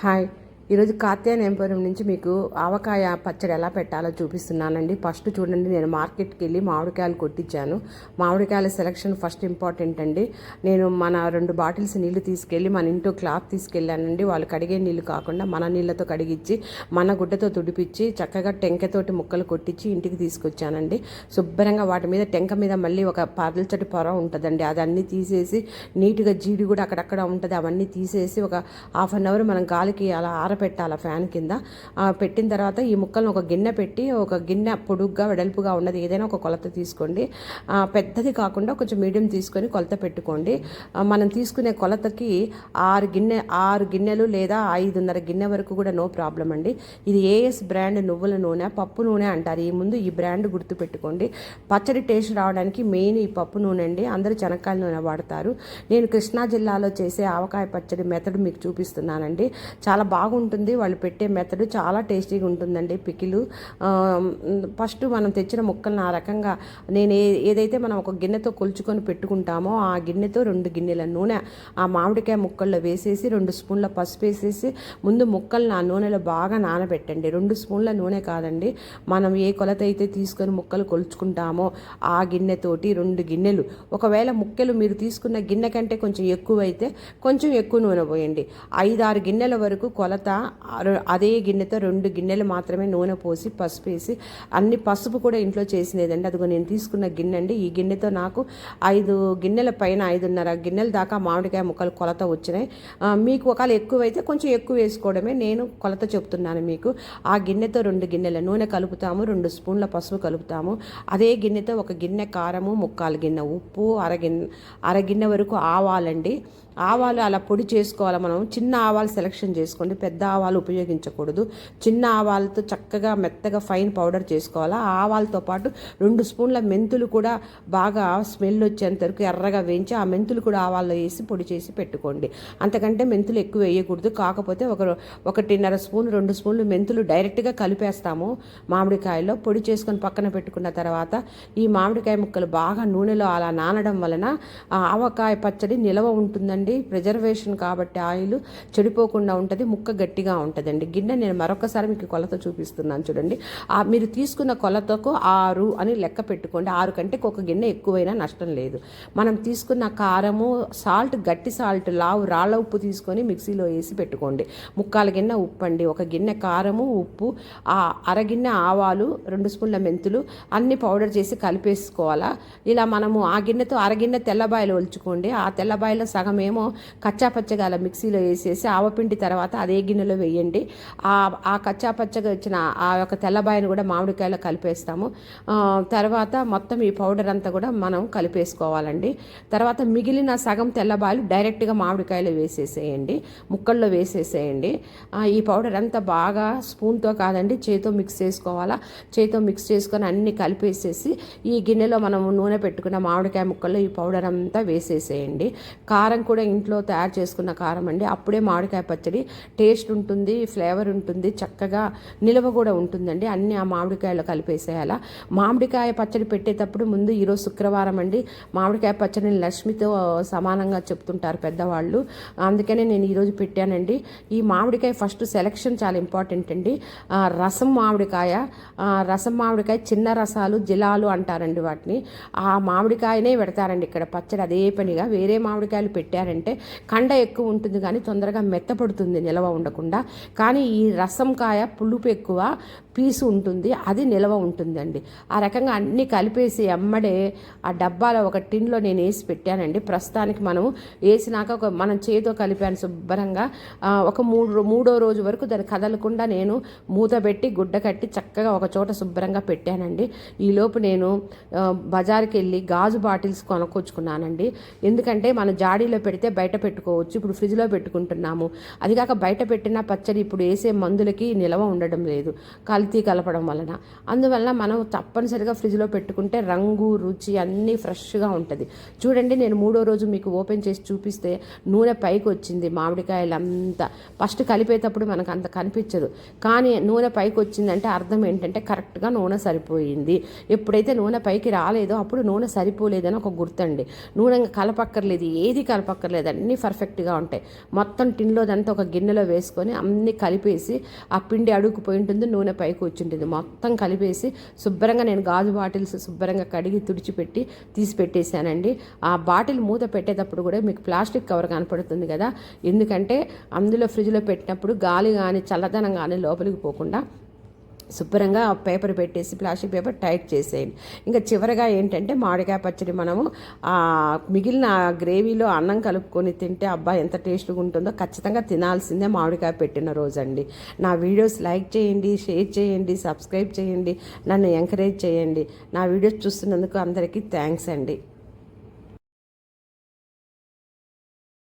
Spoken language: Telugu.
ഹായ് ఈరోజు కాత్యాయన ఎంపోరియం నుంచి మీకు ఆవకాయ పచ్చడి ఎలా పెట్టాలో చూపిస్తున్నానండి. ఫస్ట్ చూడండి నేను మార్కెట్కి వెళ్ళి మామిడికాయలు కొట్టించాను. మామిడికాయల సెలక్షన్ ఫస్ట్ ఇంపార్టెంట్ అండి. నేను మన రెండు బాటిల్స్ నీళ్ళు తీసుకెళ్ళి మన ఇంట్లో క్లాత్ తీసుకెళ్ళానండి. వాళ్ళు కడిగే నీళ్ళు కాకుండా మన నీళ్ళతో కడిగించి మన గుడ్డతో తుడిపించి చక్కగా టెంకతోటి ముక్కలు కొట్టించి ఇంటికి తీసుకొచ్చానండి. శుభ్రంగా వాటి మీద టెంక మీద మళ్ళీ ఒక పరల్చటి పొర ఉంటుందండి. అది అన్నీ తీసేసి నీట్గా జీడి కూడా అక్కడక్కడ ఉంటుంది. అవన్నీ తీసేసి ఒక హాఫ్ అన్ అవర్ మనం గాలికి అలా పెట్టాలి ఫ్యాన్ కింద. పెట్టిన తర్వాత ఈ ముక్కలను ఒక గిన్నె పెట్టి ఒక గిన్నె పొడుగ్గా వెడల్పుగా ఉన్నది ఏదైనా ఒక కొలత తీసుకోండి. పెద్దది కాకుండా కొంచెం మీడియం తీసుకొని కొలత పెట్టుకోండి. మనం తీసుకునే కొలతకి ఆరు గిన్నె ఆరు గిన్నెలు లేదా ఐదున్నర గిన్నె వరకు కూడా నో ప్రాబ్లం అండి. ఇది ఏఎస్ బ్రాండ్ నువ్వుల నూనె పప్పు నూనె అంటారు. ఈ ముందు ఈ బ్రాండ్ గుర్తుపెట్టుకోండి. పచ్చడి టేస్ట్ రావడానికి మెయిన్ ఈ పప్పు నూనె అండి. అందరూ చెనక్కాయల నూనె వాడతారు. నేను కృష్ణా జిల్లాలో చేసే ఆవకాయ పచ్చడి మెథడ్ మీకు చూపిస్తున్నానండి. చాలా బాగుంటుంది. వాళ్ళు పెట్టే మెథడ్ చాలా టేస్టీగా ఉంటుందండి పికిలు. ఫస్ట్ మనం తెచ్చిన ముక్కలను ఆ రకంగా నేను ఏ ఏదైతే మనం ఒక గిన్నెతో కొలుచుకొని పెట్టుకుంటామో ఆ గిన్నెతో రెండు గిన్నెల నూనె ఆ మామిడికాయ ముక్కల్లో వేసేసి రెండు స్పూన్ల పసుపు వేసేసి ముందు ముక్కలను ఆ నూనెలో బాగా నానబెట్టండి. రెండు స్పూన్ల నూనె కాదండి మనం ఏ కొలత అయితే తీసుకొని ముక్కలు కొలుచుకుంటామో ఆ గిన్నెతోటి రెండు గిన్నెలు. ఒకవేళ ముక్కలు మీరు తీసుకున్న గిన్నె కంటే కొంచెం ఎక్కువ అయితే కొంచెం ఎక్కువ నూనె పోయండి. ఐదారు గిన్నెల వరకు కొలత అదే గిన్నెతో రెండు గిన్నెలు మాత్రమే నూనె పోసి పసుపు వేసి అన్ని పసుపు కూడా ఇంట్లో చేసినదండి అదిగో నేను తీసుకున్న గిన్నె అండి. ఈ గిన్నెతో నాకు ఐదు గిన్నెల పైన ఐదున్నర గిన్నెల దాకా మామిడికాయ ముక్కలు కొలత వచ్చినాయి. మీకు ఒకవేళ ఎక్కువైతే కొంచెం ఎక్కువ వేసుకోవడమే. నేను కొలత చెప్తున్నాను మీకు. ఆ గిన్నెతో రెండు గిన్నెల నూనె కలుపుతాము రెండు స్పూన్ల పసుపు కలుపుతాము. అదే గిన్నెతో ఒక గిన్నె కారము ముక్కాలు గిన్నె ఉప్పు అరగిన్నె అరగిన్నె వరకు ఆవాలండి. ఆవాలు అలా పొడి చేసుకోవాలి మనం. చిన్న ఆవాలు సెలెక్షన్ చేసుకోండి. పెద్ద ఆవాలు ఉపయోగించకూడదు. చిన్న ఆవాలతో చక్కగా మెత్తగా ఫైన్ పౌడర్ చేసుకోవాలి. ఆ ఆవాలతో పాటు రెండు స్పూన్ల మెంతులు కూడా బాగా స్మెల్ వచ్చేంత వరకు ఎర్రగా వేయించి ఆ మెంతులు కూడా ఆవాల్లో వేసి పొడి చేసి పెట్టుకోండి. అంతకంటే మెంతులు ఎక్కువ వేయకూడదు. కాకపోతే ఒక ఒకటిన్నర స్పూన్ రెండు స్పూన్లు మెంతులు డైరెక్ట్గా కలిపేస్తాము మామిడికాయలో పొడి చేసుకొని పక్కన పెట్టుకున్న తర్వాత ఈ మామిడికాయ ముక్కలు బాగా నూనెలో అలా నానడం వలన ఆ ఆవకాయ పచ్చడి నిలవ ఉంటుందండి. ప్రిజర్వేషన్ కాబట్టి ఆయిల్ చెడిపోకుండా ఉంటుంది ముక్క గట్టిగా ఉంటుందండి. గిన్నె నేను మరొకసారి మీకు కొలత చూపిస్తున్నాను చూడండి. ఆ మీరు తీసుకున్న కొలతకు ఆరు అని లెక్క పెట్టుకోండి. ఆరు కంటే ఒక గిన్నె ఎక్కువైనా నష్టం లేదు. మనం తీసుకున్న కారము సాల్ట్ గట్టి సాల్ట్ లావు రాళ్ళ ఉప్పు తీసుకొని మిక్సీలో వేసి పెట్టుకోండి. ముక్కాల గిన్నె ఉప్పు అండి ఒక గిన్నె కారము ఉప్పు ఆ అరగిన్నె ఆవాలు రెండు స్పూన్ల మెంతులు అన్ని పౌడర్ చేసి కలిపేసుకోవాలా? ఇలా మనము ఆ గిన్నెతో అరగిన్నె తెల్లబాయలు ఒలుచుకోండి. ఆ తెల్లబాయలో సగం ఏమో కచ్చా పచ్చగా అలా మిక్సీలో వేసేసి ఆవపిండి తర్వాత అదే గిన్నెలో వేయండి. ఆ కచ్చాపచ్చగా కచ్చా పచ్చగా వచ్చిన ఆ యొక్క తెల్లబాయను కూడా మామిడికాయలో కలిపేస్తాము. తర్వాత మొత్తం ఈ పౌడర్ అంతా కూడా మనం కలిపేసుకోవాలండి. తర్వాత మిగిలిన సగం తెల్లబాయలు డైరెక్ట్గా మామిడికాయలో వేసేసేయండి. ముక్కల్లో వేసేసేయండి. ఈ పౌడర్ అంతా బాగా స్పూన్తో కాదండి చేతితో మిక్స్ చేసుకోవాలా? చేతితో మిక్స్ చేసుకొని అన్ని కలిపేసేసి ఈ గిన్నెలో మనం నూనె పెట్టుకున్న మామిడికాయ ముక్కల్లో ఈ పౌడర్ అంతా వేసేసేయండి. కారం కూడా ఇంట్లో తయారు చేసుకున్న కారం అండి. అప్పుడే మామిడికాయ పచ్చడి టేస్ట్ ఉంటుంది ఫ్లేవర్ ఉంటుంది చక్కగా నిల్వ కూడా ఉంటుందండి. అన్ని ఆ మామిడికాయలో కలిపేసేయాలా మామిడికాయ పచ్చడి పెట్టేటప్పుడు ముందు ఈరోజు శుక్రవారం అండి. మామిడికాయ పచ్చడిని లక్ష్మితో సమానంగా చెప్తుంటారు పెద్దవాళ్ళు. అందుకనే నేను ఈరోజు పెట్టానండి. ఈ మామిడికాయ ఫస్ట్ సెలక్షన్ చాలా ఇంపార్టెంట్ అండి. రసం మామిడికాయ రసం మామిడికాయ చిన్న రసాలు జిలాలు అంటారండి వాటిని. ఆ మామిడికాయనే పెడతారండి ఇక్కడ పచ్చడి. అదే పనిగా వేరే మామిడికాయలు పెట్టారండి. పెట్టారంటే కండ ఎక్కువ ఉంటుంది కానీ తొందరగా మెత్తపడుతుంది నిలవ ఉండకుండా. కానీ ఈ రసం కాయ పులుపు ఎక్కువ పీసు ఉంటుంది అది నిలవ ఉంటుందండి. ఆ రకంగా అన్నీ కలిపేసి ఎమ్మడే ఆ డబ్బాలో ఒక టిన్లో నేను వేసి పెట్టానండి. ప్రస్తుతానికి మనం వేసినాక ఒక మనం చేతితో కలిపాను శుభ్రంగా. ఒక మూడు మూడో రోజు వరకు దాన్ని కదలకుండా నేను మూత పెట్టి గుడ్డ కట్టి చక్కగా ఒక చోట శుభ్రంగా పెట్టానండి. ఈలోపు నేను బజార్కి వెళ్ళి గాజు బాటిల్స్ కొనుక్కొచ్చుకున్నానండి. ఎందుకంటే మన జాడీలో పెడితే అయితే బయట పెట్టుకోవచ్చు. ఇప్పుడు ఫ్రిడ్జ్లో పెట్టుకుంటున్నాము. అది కాక బయట పెట్టిన పచ్చడి ఇప్పుడు వేసే మందులకి నిలవ ఉండడం లేదు. కల్తీ కలపడం వలన. అందువల్ల మనం తప్పనిసరిగా ఫ్రిడ్జ్లో పెట్టుకుంటే రంగు రుచి అన్నీ ఫ్రెష్గా ఉంటుంది. చూడండి నేను మూడో రోజు మీకు ఓపెన్ చేసి చూపిస్తే నూనె పైకి వచ్చింది మామిడికాయలు అంతా ఫస్ట్ కలిపేటప్పుడు మనకు అంత కనిపించదు. కానీ నూనె పైకి వచ్చిందంటే అర్థం ఏంటంటే కరెక్ట్గా నూనె సరిపోయింది. ఎప్పుడైతే నూనె పైకి రాలేదో అప్పుడు నూనె సరిపోలేదని ఒక గుర్తండి. నూనె కలపక్కర్లేదు. ఏది కలపక్కర్లేదు. లేదు అన్నీ పర్ఫెక్ట్గా ఉంటాయి. మొత్తం టిన్లోదంతా ఒక గిన్నెలో వేసుకొని అన్నీ కలిపేసి ఆ పిండి అడుగుపోయి ఉంటుంది నూనె పైకి వచ్చింటుంది మొత్తం కలిపేసి శుభ్రంగా నేను గాజు బాటిల్స్ శుభ్రంగా కడిగి తుడిచిపెట్టి తీసి పెట్టేశానండి. ఆ బాటిల్ మూత పెట్టేటప్పుడు కూడా మీకు ప్లాస్టిక్ కవర్ కనపడుతుంది కదా. ఎందుకంటే అందులో ఫ్రిడ్జ్లో పెట్టినప్పుడు గాలి కానీ చల్లదనం కానీ లోపలికి పోకుండా శుభ్రంగా పేపర్ పెట్టేసి ప్లాస్టిక్ పేపర్ టైట్ చేసేయండి. ఇంకా చివరగా ఏంటంటే మామిడికాయ పచ్చడి మనము మిగిలిన గ్రేవీలో అన్నం కలుపుకొని తింటే అబ్బా ఎంత టేస్ట్గా ఉంటుందో ఖచ్చితంగా తినాల్సిందే మామిడికాయ పెట్టిన రోజండి. నా వీడియోస్ లైక్ చేయండి షేర్ చేయండి సబ్స్క్రైబ్ చేయండి నన్ను ఎంకరేజ్ చేయండి. నా వీడియోస్ చూస్తున్నందుకు అందరికీ థ్యాంక్స్ అండి.